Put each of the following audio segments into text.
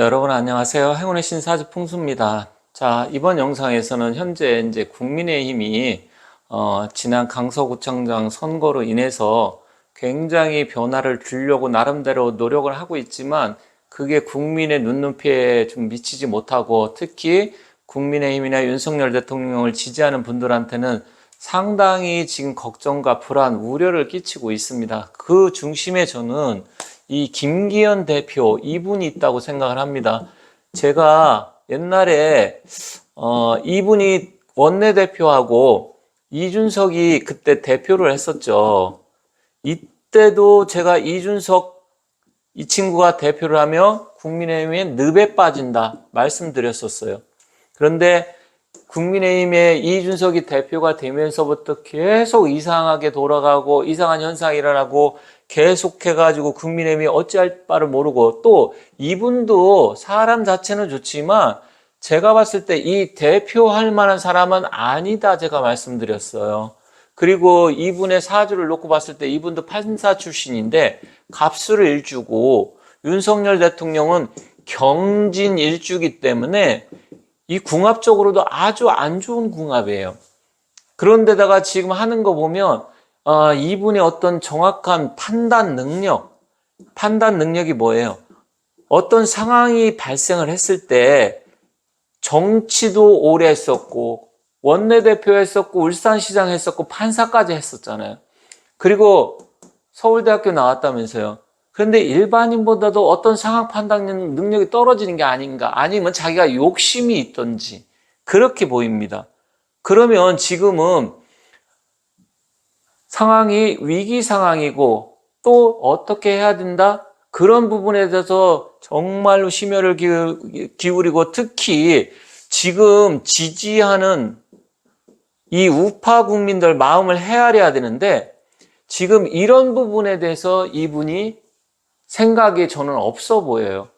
네, 여러분 안녕하세요. 행운의 신사주 풍수입니다. 자, 이번 영상에서는 현재 이제 국민의힘이 어, 지난 강서구청장 선거로 인해서 굉장히 변화를 주려고 나름대로 노력을 하고 있지만 그게 국민의 눈높이에 좀 미치지 못하고 특히 국민의힘이나 윤석열 대통령을 지지하는 분들한테는 상당히 지금 걱정과 불안, 우려를 끼치고 있습니다. 그 중심에 저는 이 김기현 대표 이분이 있다고 생각을 합니다. 제가 옛날에 어 이분이 원내대표하고 이준석이 그때 대표를 했었죠. 이때도 제가 이준석 이 친구가 대표를 하며 국민의힘에 늪에 빠진다 말씀드렸었어요. 그런데 국민의힘의 이준석이 대표가 되면서부터 계속 이상하게 돌아가고 이상한 현상이 일어나고 계속해가지고 국민의힘이 어찌할 바를 모르고 또 이분도 사람 자체는 좋지만 제가 봤을 때 이 대표할 만한 사람은 아니다 제가 말씀드렸어요. 그리고 이분의 사주를 놓고 봤을 때 이분도 판사 출신인데 갑수를 일주고 윤석열 대통령은 경진 일주기 때문에 이 궁합적으로도 아주 안 좋은 궁합이에요. 그런데다가 지금 하는 거 보면 어, 이분의 어떤 정확한 판단 능력, 판단 능력이 뭐예요? 어떤 상황이 발생을 했을 때 정치도 오래 했었고 원내대표 했었고 울산시장 했었고 판사까지 했었잖아요. 그리고 서울대학교 나왔다면서요. 그런데 일반인보다도 어떤 상황 판단 능력이 떨어지는 게 아닌가 아니면 자기가 욕심이 있던지 그렇게 보입니다. 그러면 지금은 상황이 위기 상황이고 또 어떻게 해야 된다? 그런 부분에 대해서 정말로 심혈을 기울이고 특히 지금 지지하는 이 우파 국민들 마음을 헤아려야 되는데 지금 이런 부분에 대해서 이분이 생각이 저는 없어 보여요.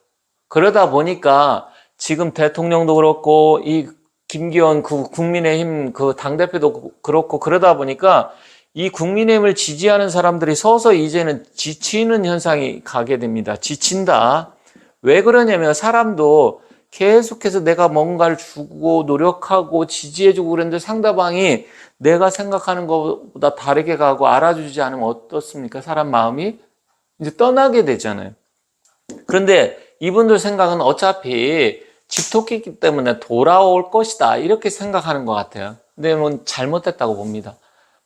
그러다 보니까 지금 대통령도 그렇고 이 김기현 그 국민의힘 그 당대표도 그렇고 그러다 보니까 이 국민의힘을 지지하는 사람들이 서서 이제는 지치는 현상이 가게 됩니다. 지친다. 왜 그러냐면 사람도 계속해서 내가 뭔가를 주고 노력하고 지지해주고 그랬는데 상대방이 내가 생각하는 것보다 다르게 가고 알아주지 않으면 어떻습니까? 사람 마음이 이제 떠나게 되잖아요. 그런데 이분들 생각은 어차피 집토끼기 때문에 돌아올 것이다. 이렇게 생각하는 것 같아요. 근데 뭐 잘못됐다고 봅니다.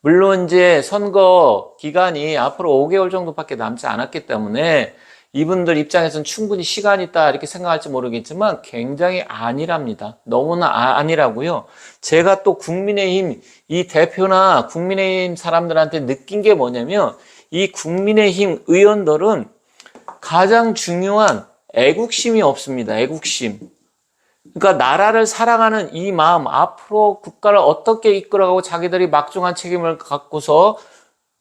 물론 이제 선거 기간이 앞으로 5개월 정도밖에 남지 않았기 때문에 이분들 입장에서는 충분히 시간이 있다 이렇게 생각할지 모르겠지만 굉장히 아니랍니다. 너무나 아, 아니라고요. 제가 또 국민의힘 이 대표나 국민의힘 사람들한테 느낀 게 뭐냐면 이 국민의힘 의원들은 가장 중요한 애국심이 없습니다. 애국심. 그러니까 나라를 사랑하는 이 마음, 앞으로 국가를 어떻게 이끌어가고 자기들이 막중한 책임을 갖고서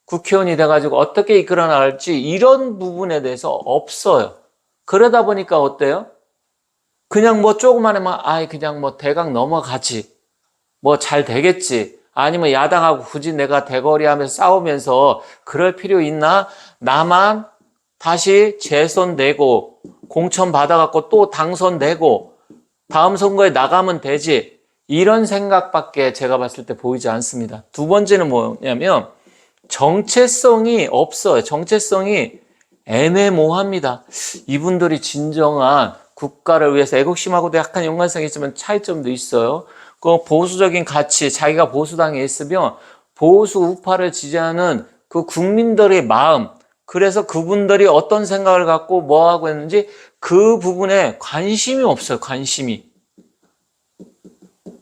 국회의원이 돼가지고 어떻게 이끌어 나갈지 이런 부분에 대해서 없어요. 그러다 보니까 어때요? 그냥 뭐 조그만 하면 아이 그냥 뭐 대강 넘어가지. 뭐 잘 되겠지. 아니면 야당하고 굳이 내가 대거리 하면서 싸우면서 그럴 필요 있나? 나만 다시 재선되고 공천 받아갖고 또 당선되고 다음 선거에 나가면 되지. 이런 생각밖에 제가 봤을 때 보이지 않습니다. 두 번째는 뭐냐면 정체성이 없어요. 정체성이 애매모호합니다. 이분들이 진정한 국가를 위해서 애국심하고도 약간 연관성이 있지만 차이점도 있어요. 그 보수적인 가치, 자기가 보수당에 있으면 보수 우파를 지지하는 그 국민들의 마음, 그래서 그분들이 어떤 생각을 갖고 뭐 하고 있는지 그 부분에 관심이 없어요. 관심이.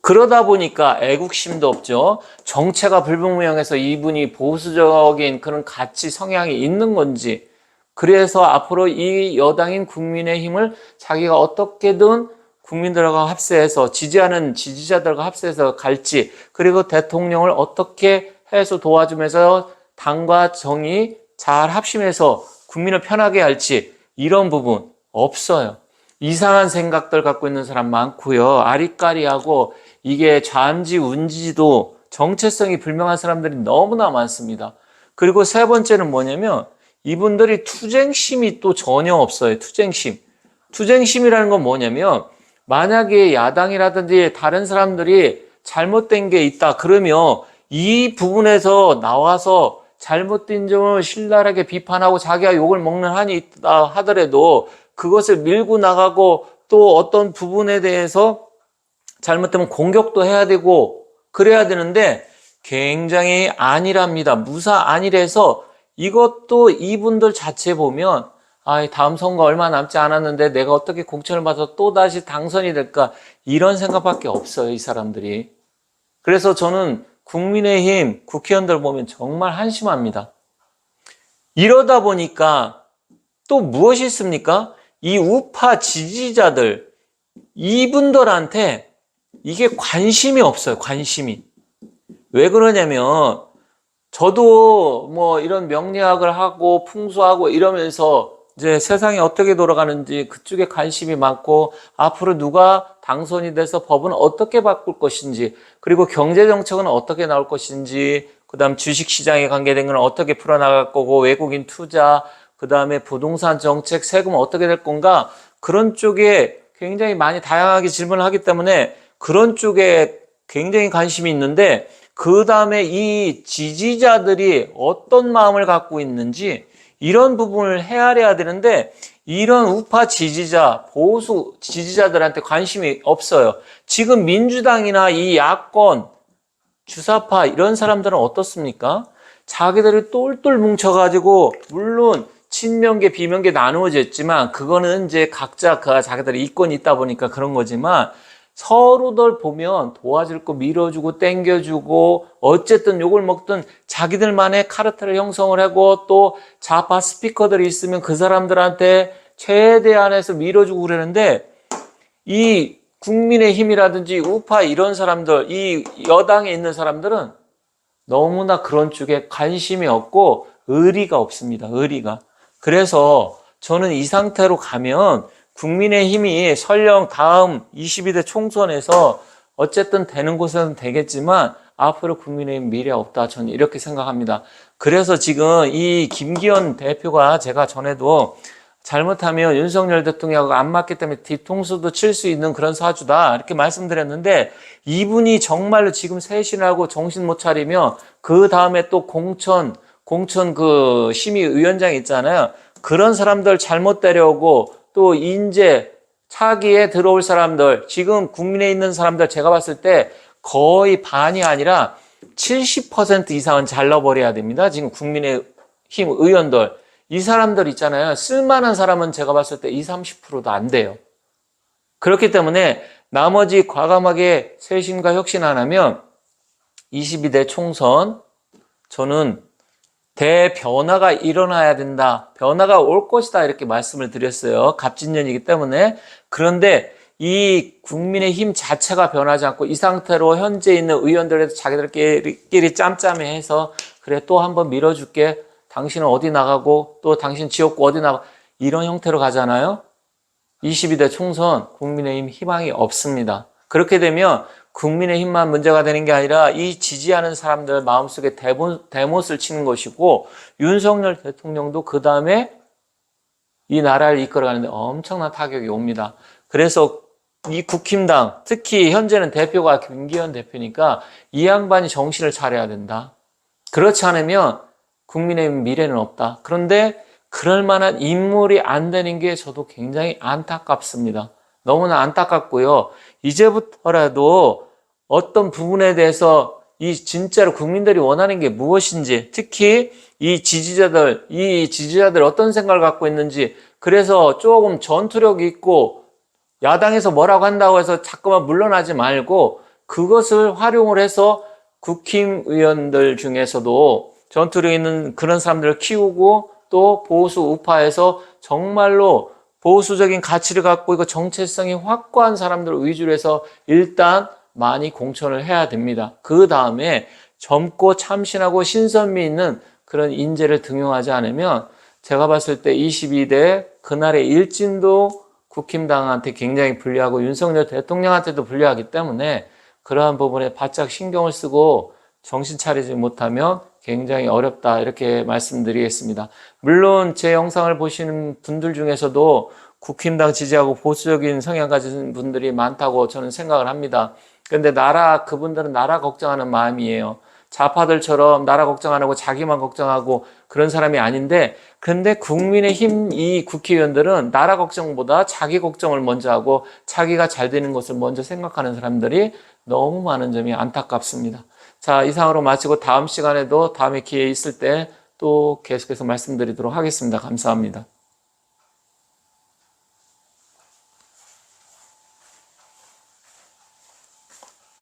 그러다 보니까 애국심도 없죠. 정체가 불분명해서 이분이 보수적인 그런 가치 성향이 있는 건지. 그래서 앞으로 이 여당인 국민의힘을 자기가 어떻게든 국민들과 합세해서 지지하는 지지자들과 합세해서 갈지 그리고 대통령을 어떻게 해서 도와주면서 당과 정이 잘 합심해서 국민을 편하게 할지 이런 부분 없어요. 이상한 생각들 갖고 있는 사람 많고요. 아리까리하고 이게 좌인지 운지도 정체성이 불명한 사람들이 너무나 많습니다. 그리고 세 번째는 뭐냐면 이분들이 투쟁심이 또 전혀 없어요. 투쟁심. 투쟁심이라는 건 뭐냐면 만약에 야당이라든지 다른 사람들이 잘못된 게 있다 그러면 이 부분에서 나와서 잘못된 점을 신랄하게 비판하고 자기가 욕을 먹는 한이 있다 하더라도 그것을 밀고 나가고 또 어떤 부분에 대해서 잘못되면 공격도 해야 되고 그래야 되는데 굉장히 안일합니다. 무사 안일해서 이것도 이분들 자체 보면 아, 다음 선거 얼마 남지 않았는데 내가 어떻게 공천을 받아서 또 다시 당선이 될까 이런 생각밖에 없어요, 이 사람들이. 그래서 저는 국민의힘 국회의원들 보면 정말 한심합니다. 이러다 보니까 또 무엇이 있습니까? 이 우파 지지자들 이분들한테 이게 관심이 없어요. 관심이. 왜 그러냐면 저도 뭐 이런 명리학을 하고 풍수하고 이러면서 이제 세상이 어떻게 돌아가는지 그쪽에 관심이 많고 앞으로 누가 당선이 돼서 법은 어떻게 바꿀 것인지 그리고 경제 정책은 어떻게 나올 것인지 그다음 주식 시장에 관계된 건 어떻게 풀어나갈 거고 외국인 투자 그 다음에 부동산 정책 세금 어떻게 될 건가 그런 쪽에 굉장히 많이 다양하게 질문을 하기 때문에 그런 쪽에 굉장히 관심이 있는데 그 다음에 이 지지자들이 어떤 마음을 갖고 있는지 이런 부분을 헤아려야 되는데 이런 우파 지지자, 보수 지지자들한테 관심이 없어요. 지금 민주당이나 이 야권, 주사파 이런 사람들은 어떻습니까? 자기들이 똘똘 뭉쳐가지고 물론 친명계, 비명계 나누어져 있지만 그거는 이제 각자 그 자기들이 이권이 있다 보니까 그런 거지만 서로들 보면 도와줄 거 밀어주고 땡겨주고 어쨌든 욕을 먹든 자기들만의 카르텔을 형성을 하고 또 좌파 스피커들이 있으면 그 사람들한테 최대한해서 밀어주고 그러는데 이 국민의 힘이라든지 우파 이런 사람들 이 여당에 있는 사람들은 너무나 그런 쪽에 관심이 없고 의리가 없습니다. 의리가. 그래서 저는 이 상태로 가면 국민의 힘이 설령 다음 22대 총선에서 어쨌든 되는 곳은 되겠지만 앞으로 국민의힘 미래 없다. 저는 이렇게 생각합니다. 그래서 지금 이 김기현 대표가 제가 전에도 잘못하면 윤석열 대통령하고 안 맞기 때문에 뒤통수도 칠 수 있는 그런 사주다. 이렇게 말씀드렸는데 이분이 정말로 지금 쇄신하고 정신 못 차리면 그 다음에 또 공천, 공천 그 심의위원장 있잖아요. 그런 사람들 잘못 데려오고 또 인재 차기에 들어올 사람들 지금 국민에 있는 사람들 제가 봤을 때 거의 반이 아니라 70% 이상은 잘라버려야 됩니다. 지금 국민의 힘 의원들 이 사람들 있잖아요. 쓸만한 사람은 제가 봤을 때 20, 30%도 안 돼요. 그렇기 때문에 나머지 과감하게 쇄신과 혁신 안 하면 22대 총선 저는 대변화가 일어나야 된다. 변화가 올 것이다. 이렇게 말씀을 드렸어요. 갑진년이기 때문에. 그런데 이 국민의 힘 자체가 변하지 않고 이 상태로 현재 있는 의원들에서 자기들끼리 짬짬이 해서 그래 또 한번 밀어줄게. 당신은 어디 나가고 또 당신 지역구 어디 나가 이런 형태로 가잖아요. 22대 총선 국민의힘 희망이 없습니다. 그렇게 되면 국민의힘만 문제가 되는 게 아니라 이 지지하는 사람들 마음속에 대본, 대못을 치는 것이고 윤석열 대통령도 그 다음에 이 나라를 이끌어가는데 엄청난 타격이 옵니다. 그래서 이 국힘당 특히 현재는 대표가 김기현 대표니까 이 양반이 정신을 차려야 된다. 그렇지 않으면 국민의힘 미래는 없다. 그런데 그럴 만한 인물이 안 되는 게 저도 굉장히 안타깝습니다. 너무나 안타깝고요. 이제부터라도 어떤 부분에 대해서 이 진짜로 국민들이 원하는 게 무엇인지, 특히 이 지지자들, 이 지지자들 어떤 생각을 갖고 있는지, 그래서 조금 전투력이 있고, 야당에서 뭐라고 한다고 해서 자꾸만 물러나지 말고, 그것을 활용을 해서 국힘 의원들 중에서도 전투력 있는 그런 사람들을 키우고, 또 보수 우파에서 정말로 보수적인 가치를 갖고 있고 정체성이 확고한 사람들을 위주로 해서 일단 많이 공천을 해야 됩니다. 그 다음에 젊고 참신하고 신선미 있는 그런 인재를 등용하지 않으면 제가 봤을 때 22대 그날의 일진도 국힘당한테 굉장히 불리하고 윤석열 대통령한테도 불리하기 때문에 그러한 부분에 바짝 신경을 쓰고 정신 차리지 못하면 굉장히 어렵다 이렇게 말씀드리겠습니다. 물론 제 영상을 보시는 분들 중에서도 국힘당 지지하고 보수적인 성향 가진 분들이 많다고 저는 생각을 합니다. 근데 나라 그분들은 나라 걱정하는 마음이에요. 좌파들처럼 나라 걱정 안 하고 자기만 걱정하고 그런 사람이 아닌데 근데 국민의힘 이 국회의원들은 나라 걱정보다 자기 걱정을 먼저 하고 자기가 잘 되는 것을 먼저 생각하는 사람들이 너무 많은 점이 안타깝습니다. 자, 이상으로 마치고 다음 시간에도 다음에 기회 있을 때 또 계속해서 말씀드리도록 하겠습니다. 감사합니다.